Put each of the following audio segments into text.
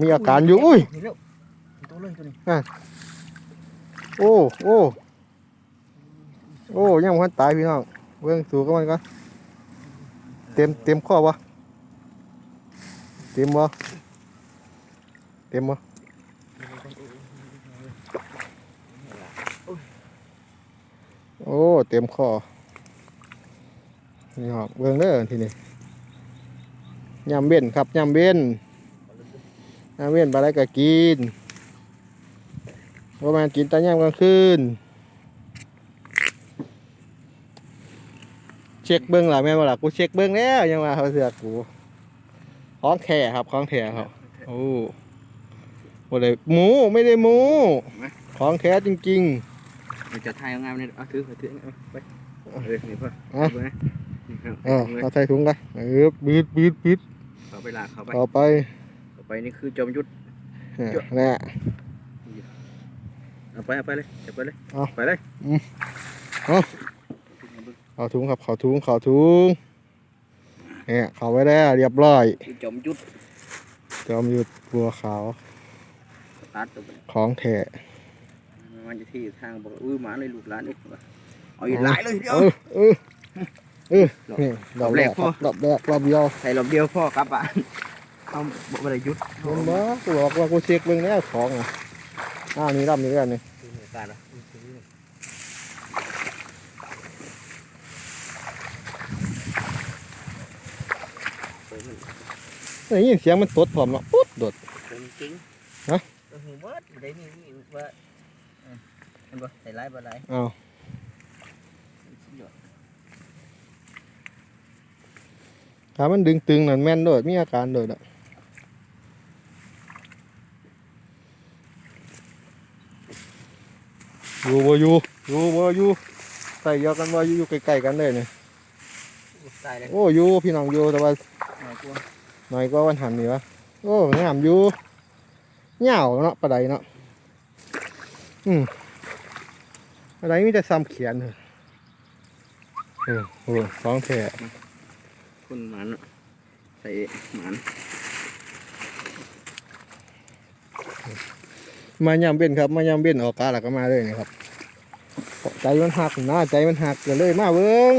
มีอาการอยู่อุ้ยเห็นแล้วเห็นตัวเรื่องตัวนี้โอ้โอ้โอ้ยังพันตายพี่น้องเบิ่งสู่กับมันก่อนเต็มเต็มข้อวะเต็มบ่เต็มบ่โอ้เต็มข้อนี่ครับเบิ่งเด้อทีนี้ยำเบ้นครับยำเบ้น ยำเบ้นปลาไหลก็กินว่ามันกินแตายามกลางคืนเช็คเบิ้งล่ะแม่นบ่ล่ะกูเช็คเบิ้งแล้วยังว่าเขาเสือกกูของแท้ครับของแท้ครับโอ้บ่ได้หมูไม่ได้หมูของแท้จริงมันจะทายเอางามเนี่ยเอาถือเอาถือเอาไปเออนี่พ่ออะเอาไปนะนี่ครับๆอ่าเอาเลยเอาใส่ถุงกันเออบีดบีดบีดเอาไปลากเข้าไปต่อไปเข้าไป นี่คือจอมยุทธอ่าแน่เอาไปเอาไปเลยเอาไปเลยเอาไปเลยเอาถุงครับ เขาถุงเขาถุงเนี่ยเขาไว้แล้วเรียบร้อยคือจอมยุทธจอมหยุดบัวขาวตัดตัวไปของแท้มันจะที่ทางบอกอื้อหมาเลยลูกหลานนี่เอาอีกหลายเลยเดียวเออเออเออนี่ดอกแรกรอบแรกพอครับดอกแรกรอบเดียวใส่รอบเดียวพ่อกลับบ้าน เอาบอกว่าได้หยุดเห็นบ่กูบอกว่ากูเช็คเบิ่งแล้วของอะอ้าวนี่รับนี่กันนี่ตายแล้วได้ยินเสียงมันตดพร้อมเนาะปุ๊ดโดดจริงฮะเออเบิดได้มีมีว่าเออเห็นบ่ใส่หลายบ่หลายอ้าวถ้ามันดึงตึงนั่นแม่นโดดมีอาการโดดอะ อยู่บ่อยู่อยู่บ่อยู่ใส่เดียวกันบ่อยู่อยู่ใกล้ๆกันเลยนี่ตายเลยโอ้อยู่พี่น้องอยู่แต่ว่าหน่อยกลัวหน่อยก็วันหันนี่วะโอ้งามอยู่เหงาเนาะปลาไดเนาะอืมปลาไดมีแต่ซ้ำเขียนเถอะเออโอ้สองแท้คนหมันใส่หมันมายามเบ็นครับ มายามเบ็นออกกาแล้วก็มาเลยนี่ครับ ใจมันหักนะใจมันหักก็เลยมาเบิ้ง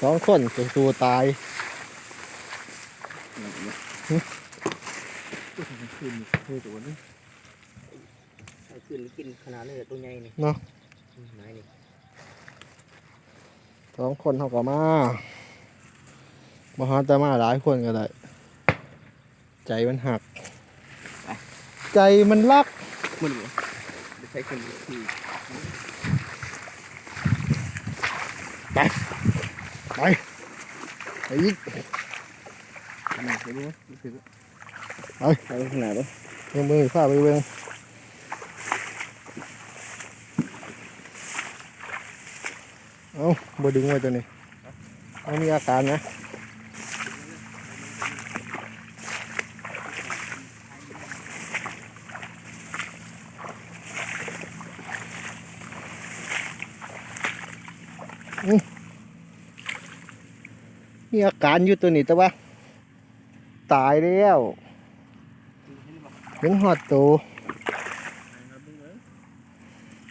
สองคนตัวตายขึ้นคือตัวนี้ใส่ขึ้นกินขนาดเลยตัวใหญ่นี่เนาะไหนนี่สองคนเขาก็มามาหาแต่มาหลายคนก็ได้ ใจมันหัก ใจมันรักมันบ่ไม่ใช่คนที่ ไปอีกอันนี้เห็นไหมรู้สึกไปไปขนาดบ่เบิ่งมือข้าไปเบิ่งเอ้าบ่ดึงไว้ตัวนี้มันมีอาการนะ มีอาการอยู่ตัวนี้แต่ว่า ตายแล้วยังหอดตัว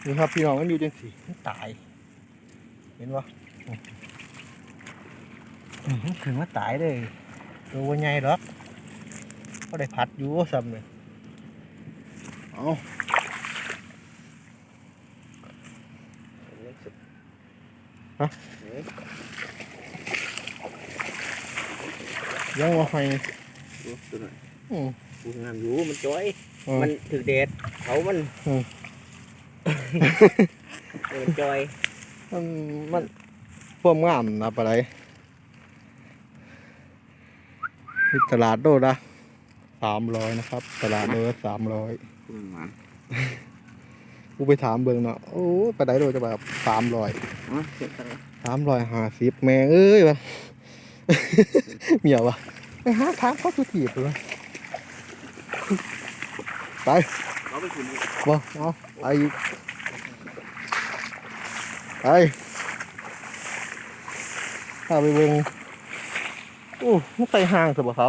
นี่ครับพี่น้องมันอยู่จังสีมันตาย เห็นปะอืมถึงว่าตายเลยตัวว่าใหญ่หรอกก็ได้พัดอยู่ซ้ำเลยเอาฮะ ยังว่าไฟดูตัวหน่อยอืมกูงามอยู่มันจ้อยอืมมันถือแดดเขามันอืมเออมันจอย มันมันพวกงามนะปะไรที่ตลาดโดละสามร้อยนะครับ ตลาดโดละสามร้อยคุณหมันกูไปถามเบิ่งเนาะโอ้ปะไดโดจะแบบสามร้อยอ๋อเสียกันสามร้อยห้าสิบแม่งเอ้ยวะเมียวะ ไปห้าทางเขาคือถีบเลยไปเราไปขุนบ่เอาไปอีกไปข้าไปเบิ่งโอ้มันไปห่างสิบ่เขา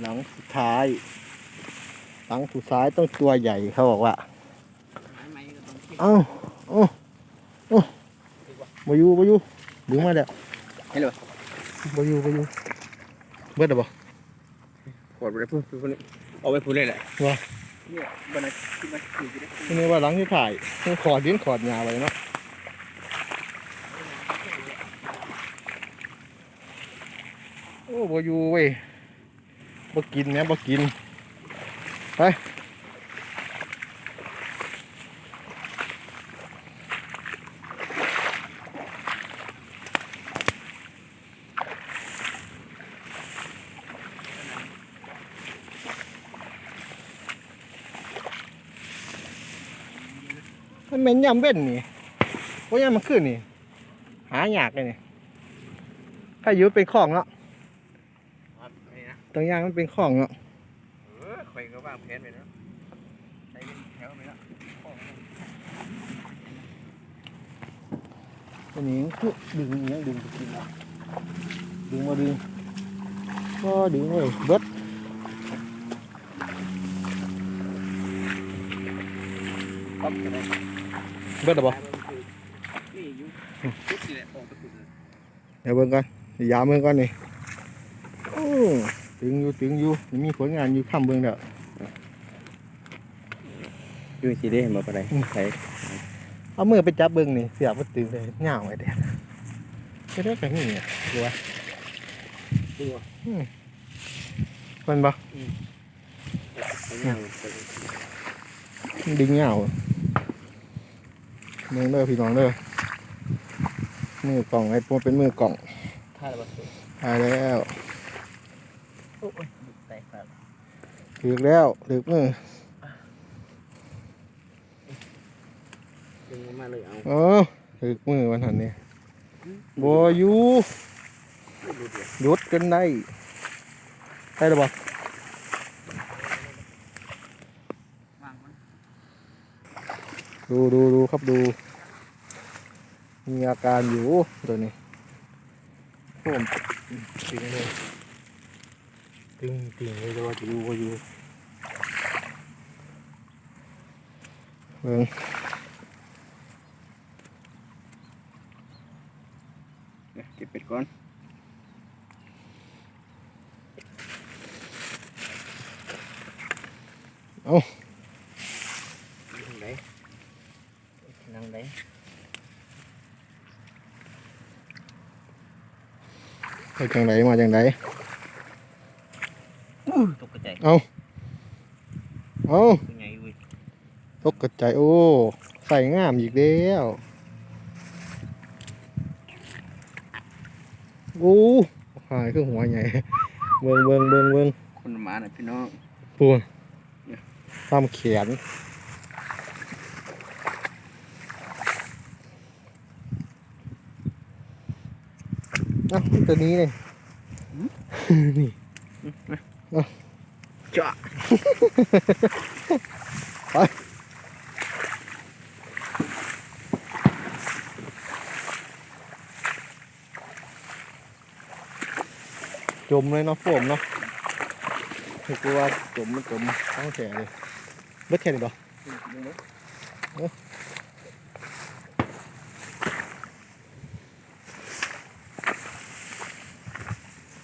หลังสุดท้าย หลังสุดท้ายต้องตัวใหญ่เขาบอกว่า เอ้าเอ้าเอ้าบอยู่บอยู่ดึงมาแล้วให้เลยบอยู่บอยู่เบิดหรอบ่ขวดไปพูดพูดนี่เอาไปพูดเลยแหละว่าเนี่ยบันไดที่มันถือจะได้ทีนี้ว่าหลังที่ถ่ายต้องขอดดินขอดหญ้าไว้เนาะโอ้บอยู่เว้ยบ่กินเนี่ยบ่กินไป มันเหม็นยำเว้นนี่เพราะยำมันขึ้นนี่ หายากเลยนี่ถ้าอยู่เป็นของเนาะครับนี่นะตรงย่างมันเป็นของเนาะเออใครก็วางแผนไปแล้วใช้เป็นแถวไปแล้วอันนี้คือดึงอยังดึงไปกินละดึงมาดึงก็ดึงเลยเบิดปั๊มกันได้ เบิดหรอบ่นี่อยู่ชุดนี่แหละออกไปพูดเลยเดี๋ยวเบิ่งก่อนเดี๋ยวยามเบิ่งก่อนนี่โอ้ตึงอยู่ตึงอยู่ยังมีผลงานอยู่ข้ามเบิ่งเด้ออยู่สิได้มาปะไรใช้เอามือไปจับเบิ่งนี่เสียบมันตึงเลยเหงาไอ้เด็ดจะได้กันนี่อะดูว่าตัวมันบ่เอาอย่างไปมันดึงเหงา เมืองเด้อพี่น้องเด้อมือกล่องไอ้พวกเป็นมือกล่องท่าอะไรบ้างตายแล้วโอ้ยแตกแบบถึกแล้วถึกมือดึงมาเลยเอาเออถึกมือวันหันนี่บัวยูดูดิหยุดกันได้ได้หรือเปล่า วางมัน ดูดูดูครับดู มีอาการอยู่ตัวนี้ผมตึงเลยตึงตึงเลยแต่ว่าจะอยู่ก็อยู่เบิ่งเก็บเป็ดก่อนเอา ทางไหนทางไหน ไปจังไหนมาจังไหนตกกระจายเอาเป็นไงเว้ยตกกระจายโอ้ ใส่งามอีกแล้วโอ้หายคือหัวใหญ่เบิ่งเบิ่งเบิ่งเบิ่งคนหมาน่ะพี่น้องปูนตามแขน อ้าตัวนี้เลยนี่จ้าจมเลยเนาะโฟมเนาะคือว่าจมมันจมทั้งแขนเลยเบิดแค่นี้บ่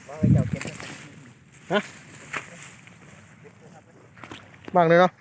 ว่าไปเจ้าเก็บ บ้างเลยเนาะ